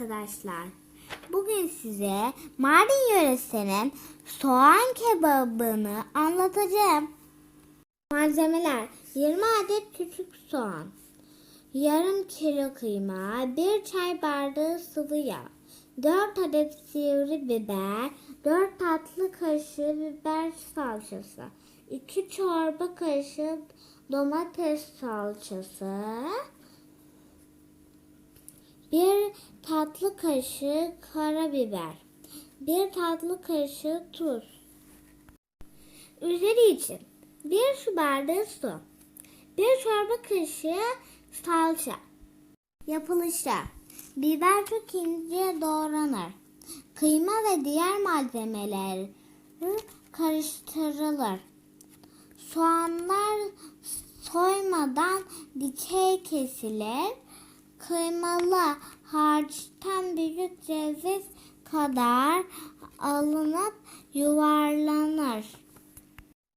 arkadaşlar. Bugün size Mardin yöresinin soğan kebabını anlatacağım. Malzemeler 20 adet küçük soğan, yarım kilo kıyma, 1 çay bardağı sıvı yağ, 4 adet sivri biber, 4 tatlı kaşığı biber salçası, 2 çorba kaşığı domates salçası, tatlı kaşığı karabiber, bir tatlı kaşığı tuz. Üzeri için bir su bardağı su, bir çorba kaşığı salça. Yapılışta biber çok ince doğranır. Kıyma ve diğer malzemeler karıştırılır. Soğanlar soymadan dikey kesilir. Kıymalı harçtan büyük ceviz kadar alınıp yuvarlanır.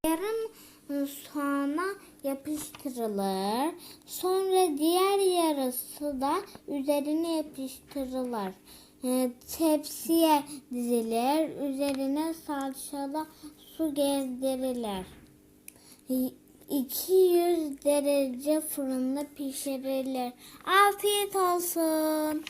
Yarım soğana yapıştırılır. Sonra diğer yarısı da üzerine yapıştırılır. Ee, Tepsiye dizilir. Üzerine salçalı su gezdirilir. 200 derece fırında pişirilir. Afiyet olsun.